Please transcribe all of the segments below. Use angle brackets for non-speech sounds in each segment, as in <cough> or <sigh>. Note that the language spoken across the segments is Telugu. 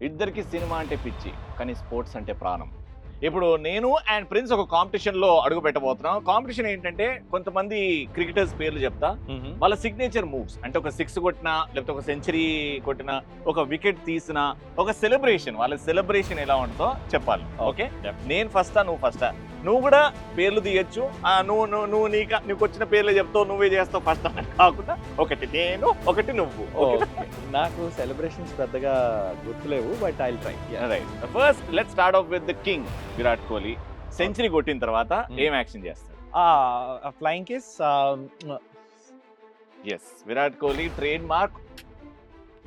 ఇద్దరికి సినిమా అంటే పిచ్చి కానీ స్పోర్ట్స్ అంటే ప్రాణం. ఇప్పుడు నేను అండ్ ప్రిన్స్ ఒక కాంపిటీషన్లో అడుగు పెట్టబోతున్నాం. కాంపిటీషన్ ఏంటంటే కొంతమంది క్రికెటర్స్ పేర్లు చెప్తా. వాళ్ళ సిగ్నేచర్ మూవ్స్ అంటే ఒక సిక్స్ కొట్టినా లేకపోతే ఒక సెంచరీ కొట్టినా ఒక వికెట్ తీసినా ఒక సెలబ్రేషన్ వాళ్ళ సెలబ్రేషన్ ఎలా ఉంటుందో చెప్పాలి. ఓకే. నేను ఫస్టా నువ్వు ఫస్టా నువ్వు కూడా పేర్లు తీయచ్చు. ఆ, నువ్వు నువ్వు నువ్వు నీకు నీకు వచ్చిన పేర్లు చెప్తావు నువ్వే చేస్తావు ఫస్ట్ అని కాకుండా ఒకటి నేను ఒకటి నువ్వు. నాకు సెలబ్రేషన్స్ పెద్దగా గుర్తులేవు but I try right first let start off with the king Virat Kohli century కొట్టిన తర్వాత Hmm. ఏం యాక్షన్ చేస్తాడు? Flying kiss yes Virat Kohli trade mark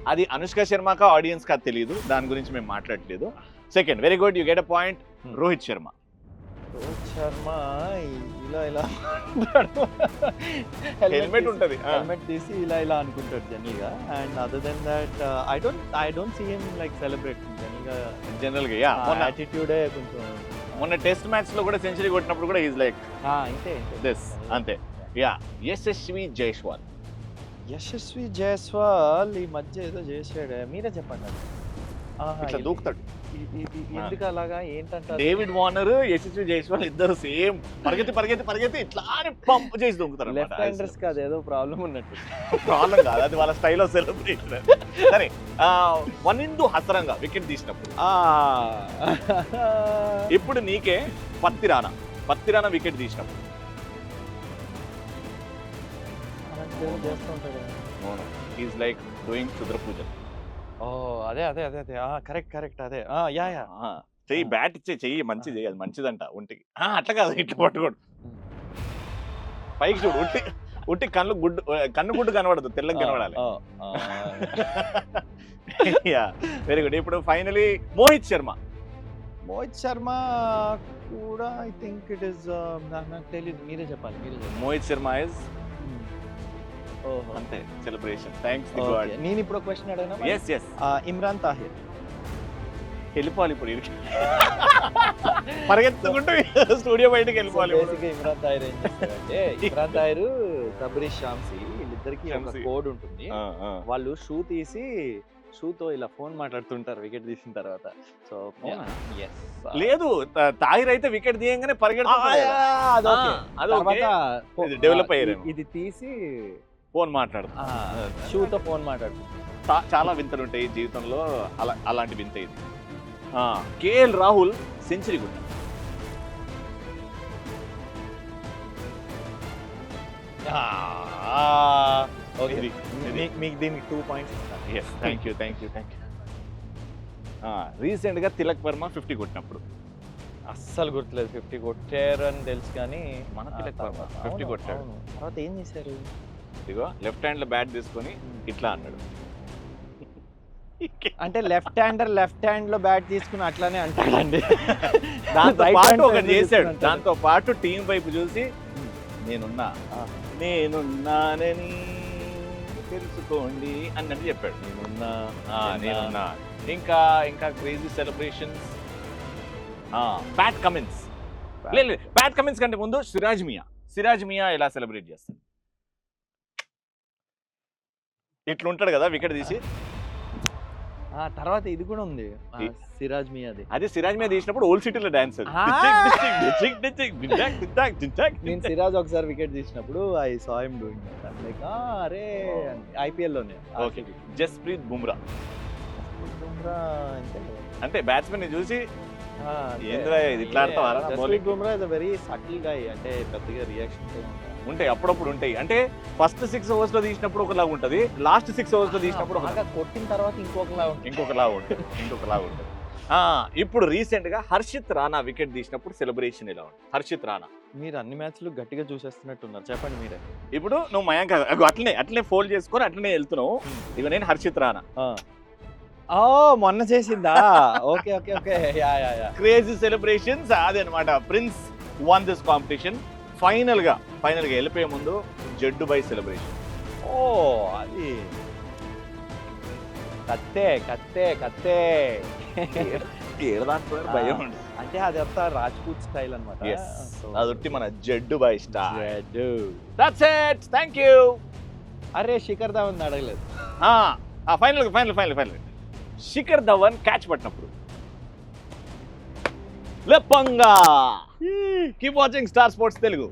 అది అనుష్క శర్మక ఆడియన్స్ కా తెలియదు దాని గురించి మేము మాట్లాడలేదు second very good you get a point. Rohit Sharma Rohit Sharma ఇలా ఇలా హెల్మెట్ ఉంటది. హెల్మెట్ తీసి ఇలా ఇలా అనుకుంటాడు జనరల్గా and other then that I don't I don't see him like celebrate జనరల్గా జనరల్గా యా మొన్న యాటిట్యూడే కొంచెం మొన్న టెస్ట్ మ్యాచ్లో కూడా సెంచరీ కొట్టినప్పుడు కూడా ఈజ్ లైక్ ఇంతే దిస్ అంతే. యా యశస్వి జైస్వాల్. యశస్వి జైస్వాల్ ఈ మధ్య ఏదో చేసాడు మీరే చెప్పండి ఇట్లా దూకుతాడు. ఎందుకు అలాగా ఏంటంటారు? డేవిడ్ వార్నర్ యశస్వి జైస్వాల్ ఇద్దరు సేమ్. పరిగెత్తి పరిగెత్తి పరిగెత్తి ఇట్లా అని పంప్ చేసి దొంగతారు లెఫ్ట్ హ్యాండర్స్కి అది ఏదో ప్రాబ్లం ఉన్నట్టు. ప్రాబ్లం కాదు అది వాళ్ళ స్టైల్ ఆఫ్ సెలబ్రేషన్ సరే వనిందు హసరంగా వికెట్ తీసినప్పుడు. ఇప్పుడు నీకే Pathirana Pathirana wicket తీసినప్పుడు ఈజ్ లైక్ డూయింగ్ క్షుద్ర పూజ ఓ అదే అదే అదే అదే. కరెక్ట్ కరెక్ట్ అదే. ఆ, యా యా. ఆ, చెయ్యి బ్యాట్ ఇచ్చే చెయ్యి మంచి చెయ్యి అది మంచిదంట ఒంటికి. ఆ, అట్లా కాదు ఇట్లా పట్టుకోడు. పైకి చూడు ఉట్టి ఉట్టి కళ్ళు గుడ్డు కన్ను గుడ్డు కనబడదు తెల్లగా కనబడాలి. ఆ, ఆ, <laughs> యా వెరీ గుడ్. ఇప్పుడు ఫైనలీ మోహిత్ శర్మ. మోహిత్ శర్మ కూడా ఐ థింక్ ఇట్ ఇస్ నాకు తెలియదు మీరే చెప్పాలి మీరే చెప్పాలి. మోహిత్ శర్మ ఇస్ అంతే సెలబ్రేషన్ థ్యాంక్స్ ది. గాడ్ నేను ఇప్పుడు క్వశ్చన్ అడిగినా ఎస్ ఎస్ ఇమ్రాన్ తాహిర్ వెళ్ళిపోవాలి ఇప్పుడు ఈడికి. పరిగెత్తుకుంటూ స్టూడియో బయటకు వెళ్ళిపోవాలి ఇప్పుడు. బేసిక్ ఇమ్రాన్ తాహిర్ ఏం చేస్తారంటే ఇమ్రాన్ తాహిర్ సబరీష్ షామ్సీ వీళ్ళిద్దరికి ఒక. కోడ్ ఉంటుంది. వాళ్ళు షూ తీసి షూతో ఇలా ఫోన్ మాట్లాడుతుంటారు వికెట్ తీసిన తర్వాత సో? లేదు తా- తాహిర్ అయితే వికెట్ తీయంగానే పరిగెడుతుంది develop అయ్యారేమో. ఇది తీసి ఫోన్ మాట్లాడుతుంది షూతో ఫోన్ మాట్లాడుతుంది. చాలా వింతలు ఉంటాయి జీవితంలో. అలా అలాంటి వింత ఇది. కేఎల్ రాహుల్ సెంచరీ కొట్టాడు. మీకు దీనికి two points yes thank you thank you thank you రీసెంట్గా తిలక్ వర్మ ఫిఫ్టీ కొట్టినప్పుడు. అస్సలు గుర్తులేదు ఫిఫ్టీ కొట్టారు అని తెలుసు కానీ మన తిలక్ వర్మ తర్వాత- 50 అవును, కొట్టాడు. తర్వాత ఏం చేశారు? ఇదిగో లెఫ్ట్ హ్యాండ్లో బ్యాట్ తీసుకొని ఇట్లా అన్నాడు. అంటే లెఫ్ట్ హ్యాండర్ లెఫ్ట్ హ్యాండ్లో బ్యాట్ తీసుకుని అట్లానే అంటాడండి. <laughs> దాంతో పాటు ఒకటి ఎందుకు చేశాడు. దాంతో పాటు టీం వైపు చూసి నేనున్నా. నేనున్నానని తెలుసుకోండి అన్నట్టు చెప్పాడు. నేనున్నా నేనున్నా. ఇంకా ఇంకా క్రేజీ సెలబ్రేషన్స్ ప్యాట్ కమిన్స్ లేదు ప్యాట్ కమిన్స్ కంటే ముందు సిరాజ్ మియా. సిరాజ్ మియా ఎలా సెలబ్రేట్ చేస్తాడు? ఇట్లుంటాడు కదా వికెట్ తీసి ఆ తర్వాత ఇది కూడా ఉంది ఆ, సిరాజ్ మియాది అదే సిరాజ్ మియా తీసినప్పుడు ఓల్డ్ సిటీలో డాన్స్ ఆ. నేను సిరాజ్ ఒకసారి వికెట్ తీసినప్పుడు I saw him doing like అరే ఐపీఎల్లోనే ఓకే జస్ప్రీత్ బుమ్రా బుమ్రా అంతే కదా. అంటే బ్యాట్స్మెన్ని చూసి ఆ, అంతే. ఏందిరా ఇది ఇట్లా ఆడతావారా Jasprit? Bumrah is very subtle guy అంటే పెద్దగా రియాక్షన్ ఉంటాయి అప్పుడప్పుడు ఉంటాయి. అంటే ఫస్ట్ సిక్స్ ఓవర్స్లో తీసినప్పుడు ఒకలాగా ఉంటది లాస్ట్ సిక్స్ ఓవర్స్లో తీసినప్పుడు ఒకలా- కొట్టిన తర్వాత ఇంకొకలా ఉంటుంది. ఇంకొకలాగా ఉంటుంది ఇంకొకలాగా ఉంటుంది. ఆ, ఇప్పుడు రీసెంట్గా హర్షిత్ రాణా వికెట్ తీసినప్పుడు సెలబ్రేషన్ ఎలా ఉంటుంది హర్షిత్ రాణా. మీరు అన్ని మ్యాచ్లు గట్టిగా చూసేస్తున్నట్టున్నారు. చెప్పండి మీరే. ఇప్పుడు నువ్వు మయాంక్ అట్లనే అట్లనే ఫోల్డ్ చేసుకొని అట్లనే వెళ్తున్నావు. ఇక నేను హర్షిత్ రాణా. ఓ మొన్న చేసిందా? Okay okay okay. Yeah yeah yeah. Crazy celebrations అదే అనమాట ప్రిన్స్ వన్ దిస్ కాంపిటీషన్ ఫైనల్గా ఫైనల్గా వెళ్ళిపోయే ముందు జడ్డు బై సెలబ్రేషన్. ఓ అది. కత్తే కత్తే కత్తే. భయం అంటే అది అంతా రాజ్పూత్ స్టైల్ అనమాట. అదొట్టి మన Jaddu by star. That's it thank you అరే శిఖర్ ధావన్ అడగలేదు. Final final final final. Shikhar Dhawan catch పట్టినప్పుడు. లెప్పంగా. Keep watching star sports Telugu